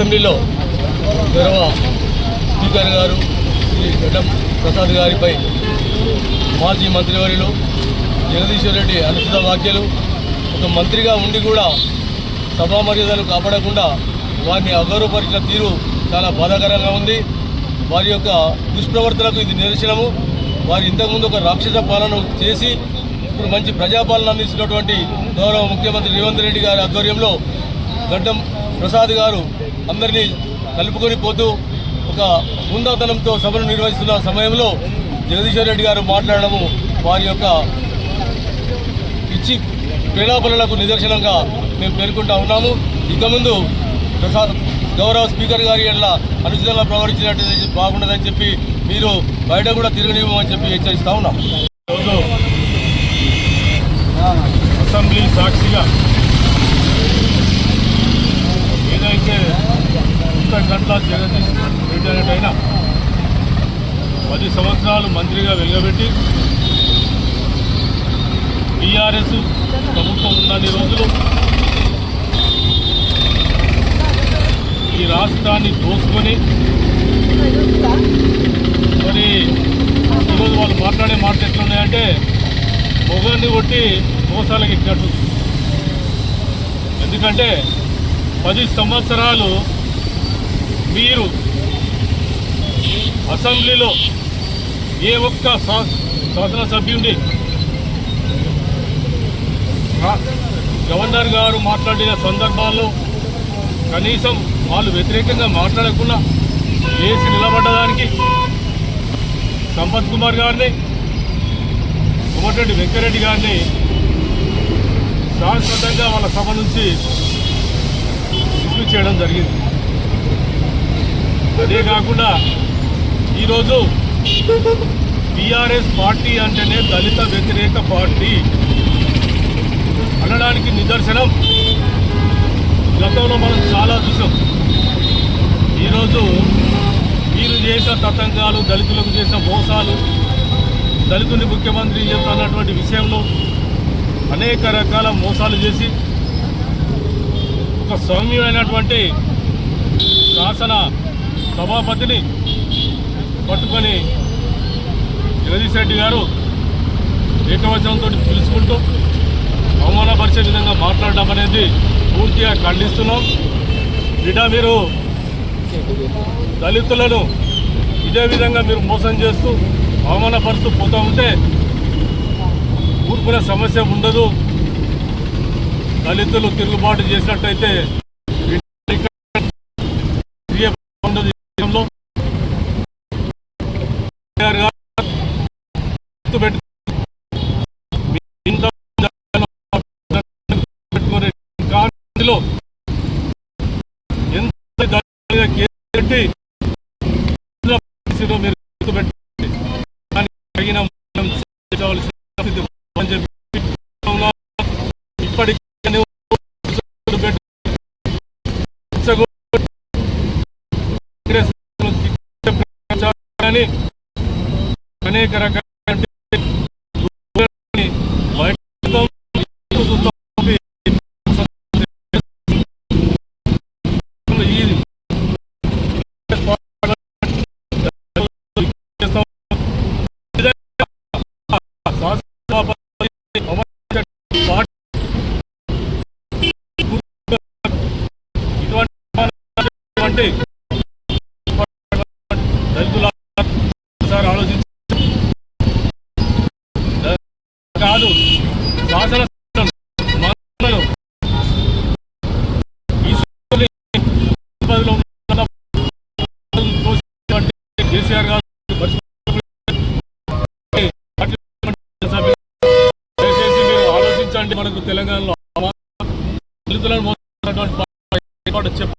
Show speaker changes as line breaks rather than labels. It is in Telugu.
అసెంబ్లీలో గౌరవ స్పీకర్ గారు శ్రీ గడ్డం ప్రసాద్ గారిపై మాజీ మంత్రివర్యులు జగదీశ్వర్ రెడ్డి అనుచిత వ్యాఖ్యలు ఒక మంత్రిగా ఉండి కూడా సభా మర్యాదలు కాపాడకుండా వారిని అగౌరవపరిచిన తీరు చాలా బాధాకరంగా ఉంది. వారి యొక్క దుష్ప్రవర్తనకు ఇది నిదర్శనము. వారు ఇంతకుముందు ఒక రాక్షస పాలన చేసి ఇప్పుడు మంచి ప్రజాపాలన అందిస్తున్నటువంటి గౌరవ ముఖ్యమంత్రి రేవంత్ రెడ్డి గారి ఆధ్వర్యంలో గడ్డం ప్రసాద్ గారు అందరినీ కలుపుకొని పోతూ ఒక ఉందాతనంతో సభను నిర్వహిస్తున్న సమయంలో జగదీశ్వర్ రెడ్డి గారు మాట్లాడడము వారి యొక్క ఇచ్చి ప్రేలాపనలకు నిదర్శనంగా మేము పేర్కొంటా ఉన్నాము. ఇక ముందు ప్రసాద్ గౌరవ స్పీకర్ గారి ఎట్ల అనుచితంగా ప్రవర్తించినట్టు బాగుండదని చెప్పి మీరు బయట కూడా తిరగనివ్వమని చెప్పి హెచ్చరిస్తా ఉన్నాం.
అసెంబ్లీ సాక్షిగా గంటల జగదీష్ రెడ్డి పది సంవత్సరాలు మంత్రిగా వెలుగబెట్టి టీఆర్ఎస్ ప్రభుత్వం ఉన్నన్ని రోజులు ఈ రాష్ట్రాన్ని దోసుకొని మరి ఈరోజు వాళ్ళు మాట్లాడే మాటలు ఎట్లున్నాయంటే మొగాన్ని కొట్టి మోసాలకు ఎక్కినట్టు ఎందుకంటే పది సంవత్సరాలు మీరు అసెంబ్లీలో ఏ ఒక్క శా- గవర్నర్ గారు మాట్లాడిన సందర్భాల్లో కనీసం వాళ్ళు వ్యతిరేకంగా మాట్లాడకుండా వేసి నిలబడ్డదానికి సంపత్ కుమార్ గారిని కోమటిరెడ్డి వెంకరెడ్డి గారిని శాశ్వతంగా వాళ్ళ సభ నుంచి డిస్మిస్ చేయడం జరిగింది. అదే కాకుండా ఈరోజు టీఆర్ఎస్ పార్టీ అంటేనే దళిత వ్యతిరేక పార్టీ. అనడానికి నిదర్శనం. గతంలో మనం చాలా చూసాం. ఈరోజు మీరు చేసిన తతంగాలు దళితులకు చేసిన మోసాలు దళితుని ముఖ్యమంత్రి చెప్తున్నటువంటి విషయంలో అనేక రకాల మోసాలు చేసి ఒక సౌమ్యమైనటువంటి శాసన సభాపతిని పట్టుకొని జగదీష్ రెడ్డి గారు ఏకవచనంతో పిలుచుకుంటూ అవమానపరిచే విధంగా మాట్లాడడం అనేది పూర్తిగా ఖండిస్తున్నాం. బిడ్డ మీరు దళితులను ఇదే విధంగా మీరు మోసం చేస్తూ అవమానపరుస్తూ పోతూ ఉంటే ఊరుకునే సమస్య ఉండదు. దళితులు తిరుగుబాటు చేసినట్టయితే క్రియ ఉండదు ఈ విషయంలో. కేసీఆర్ గారు గుర్తుపెట్టు- మీ ఎంత పెట్టి మీరు గుర్తుపెట్టుకోండి. దానికి తగిన అని చెప్పి అనేక రకాల ఇటువంటి దళితుల ఆలోచించి. కాదు శాసన కేసీఆర్ గారు దయచేసి మీరు ఆలోచించండి. మనకు తెలంగాణలో దళితులను చెప్ప